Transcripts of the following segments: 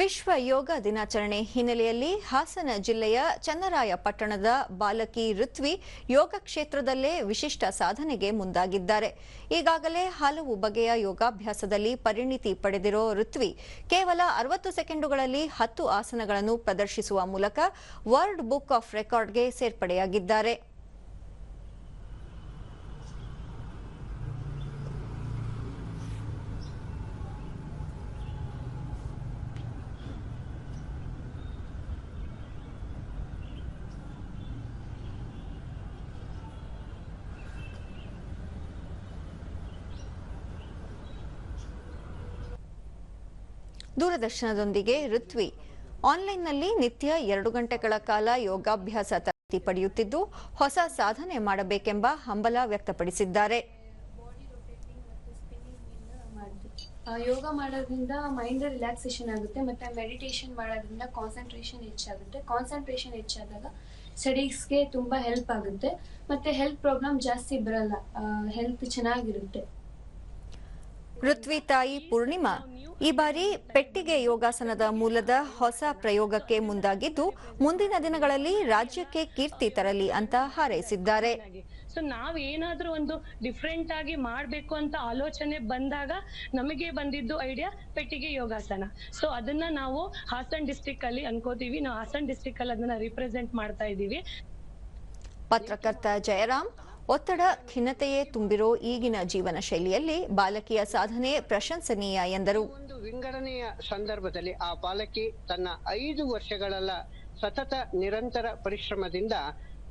ವಿಶ್ವ ಯೋಗ ದಿನಾಚರಣೆ ಹಿನ್ನೆಲೆಯಲ್ಲಿ ಹಾಸನ ಜಿಲ್ಲೆಯ ಚನ್ನರಾಯ ಪಟ್ಟಣದ ಬಾಲಕಿ ಋತ್ವಿ ಯೋಗ ಕ್ಷೇತ್ರದಲ್ಲೇ ವಿಶಿಷ್ಟ ಸಾಧನೆಗೆ ಮುಂದಾಗಿದ್ದಾರೆ. ಈಗಾಗಲೇ ಹಲವು ಬಗೆಯ ಯೋಗಾಭ್ಯಾಸದಲ್ಲಿ ಪರಿಣಿತಿ ಪಡೆದಿರೋ ಋತ್ವಿ ಕೇವಲ ಅರವತ್ತು ಸೆಕೆಂಡುಗಳಲ್ಲಿ ಹತ್ತು ಆಸನಗಳನ್ನು ಪ್ರದರ್ಶಿಸುವ ಮೂಲಕ ವರ್ಲ್ಡ್ ಬುಕ್ ಆಫ್ ರೆಕಾರ್ಡ್ಗೆ ಸೇರ್ಪಡೆಯಾಗಿದ್ದಾರೆ. ದೂರದರ್ಶನದೊಂದಿಗೆ ಋತ್ವಿ. ಆನ್ಲೈನ್ನಲ್ಲಿ ನಿತ್ಯ ಎರಡು ಗಂಟೆಗಳ ಕಾಲ ಯೋಗಾಭ್ಯಾಸ ತರಬೇತಿ ಪಡೆಯುತ್ತಿದ್ದು ಹೊಸ ಸಾಧನೆ ಮಾಡಬೇಕೆಂಬ ಹಂಬಲ ವ್ಯಕ್ತಪಡಿಸಿದ್ದಾರೆ. ಯೋಗ ಮಾಡೋದ್ರಿಂದ ಮೈಂಡ್ ರಿಲ್ಯಾಕ್ಸೇಷನ್ ಆಗುತ್ತೆ ಮತ್ತೆ ಮೆಡಿಟೇಷನ್ ಮಾಡೋದ್ರಿಂದ ಕಾನ್ಸಂಟ್ರೇಷನ್ ಹೆಚ್ಚಾಗುತ್ತೆ. ಕಾನ್ಸಂಟ್ರೇಷನ್ ಹೆಚ್ಚಾದಾಗ ಸ್ಟಡೀಸ್ಗೆ ತುಂಬಾ ಹೆಲ್ಪ್ ಆಗುತ್ತೆ ಮತ್ತೆ ಹೆಲ್ತ್ ಪ್ರಾಬ್ಲಮ್ ಜಾಸ್ತಿ ಬರಲ್ಲ ಹೆಲ್ತ್ ಚೆನ್ನಾಗಿರುತ್ತೆ. ಪೃಥ್ವಿ ತಾಯಿ ಪೂರ್ಣಿಮಾ ಈ ಬಾರಿ ಪೆಟ್ಟಿಗೆ ಯೋಗಾಸನದ ಮೂಲದ ಹೊಸ ಪ್ರಯೋಗಕ್ಕೆ ಮುಂದಾಗಿದ್ದು ಮುಂದಿನ ದಿನಗಳಲ್ಲಿ ರಾಜ್ಯಕ್ಕೆ ಕೀರ್ತಿ ತರಲಿ ಅಂತ ಹಾರೈಸಿದ್ದಾರೆ. ಸೊ ನಾವು ಏನಾದ್ರೂ ಒಂದು ಡಿಫ್ರೆಂಟ್ ಆಗಿ ಮಾಡ್ಬೇಕು ಅಂತ ಆಲೋಚನೆ ಬಂದಾಗ ನಮಗೆ ಬಂದಿದ್ದು ಐಡಿಯಾ ಪೆಟ್ಟಿಗೆ ಯೋಗಾಸನ. ಸೊ ಅದನ್ನ ನಾವು ಹಾಸನ್ ಡಿಸ್ಟಿಕ್ ಅಲ್ಲಿ ಅನ್ಕೋತೀವಿ. ನಾವು ಹಾಸನ್ ಡಿಸ್ಟಿಕ್ ಅಲ್ಲಿ ಅದನ್ನ ರಿಪ್ರೆಸೆಂಟ್ ಮಾಡ್ತಾ ಇದೀವಿ ಪತ್ರಕರ್ತ ಜಯರಾಮ್ ಒತ್ತಡ, ಖಿನ್ನತೆಯೇ ತುಂಬಿರೋ ಈಗಿನ ಜೀವನ ಶೈಲಿಯಲ್ಲಿ ಬಾಲಕಿಯ ಸಾಧನೆ ಪ್ರಶಂಸನೀಯ ಎಂದರು. ಒಂದು ವಿಂಗಡಣೆಯ ಸಂದರ್ಭದಲ್ಲಿ ಆ ಬಾಲಕಿ ತನ್ನ ಐದು ವರ್ಷಗಳಲ್ಲ ಸತತ ನಿರಂತರ ಪರಿಶ್ರಮದಿಂದ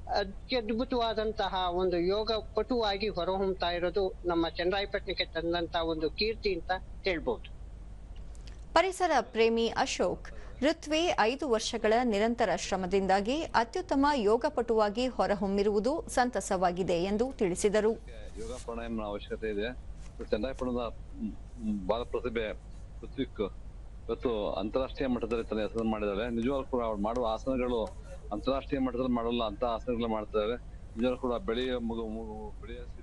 ಅತ್ಯದ್ಭುತವಾದಂತಹ ಒಂದು ಯೋಗ ಪಟುವಾಗಿ ಹೊರಹೊಮ್ತಾ ಇರೋದು ನಮ್ಮ ಚನ್ನರಾಯಪಟ್ಟಣಕ್ಕೆ ತಂದಂತಹ ಒಂದು ಕೀರ್ತಿ ಅಂತ ಹೇಳ್ಬೋದು. ಪರಿಸರ ಪ್ರೇಮಿ ಅಶೋಕ್ ಋತ್ವಿ ಐದು ವರ್ಷಗಳ ನಿರಂತರ ಶ್ರಮದಿಂದಾಗಿ ಅತ್ಯುತ್ತಮ ಯೋಗಪಟುವಾಗಿ ಹೊರಹೊಮ್ಮಿರುವುದು ಸಂತಸವಾಗಿದೆ ಎಂದು ತಿಳಿಸಿದರು. ಯೋಗ ಪ್ರಾಣಾಯಾಮ ಅವಶ್ಯಕತೆ ಇದೆ. ಮ್, ಬಾಲ ಪ್ರತಿಭೆ ಇವತ್ತು ಅಂತಾರಾಷ್ಟ್ರೀಯ ಮಟ್ಟದಲ್ಲಿ ತನ್ನ ಹೆಸರು ಮಾಡಿದ್ದಾರೆ. ನಿಜವಾಗ್ಲೂ ಕೂಡ ಅವ್ರು ಮಾಡುವ ಆಸನಗಳು ಅಂತಾರಾಷ್ಟ್ರೀಯ ಮಟ್ಟದಲ್ಲಿ ಮಾಡಲ್ಲ ಅಂತ ಆಸನಗಳು ಮಾಡ್ತಾರೆ ನಿಜವಾಗ್ಲೂ ಕೂಡ ಬೆಳೆಯ ಮಗು- ಬೆಳೆಯ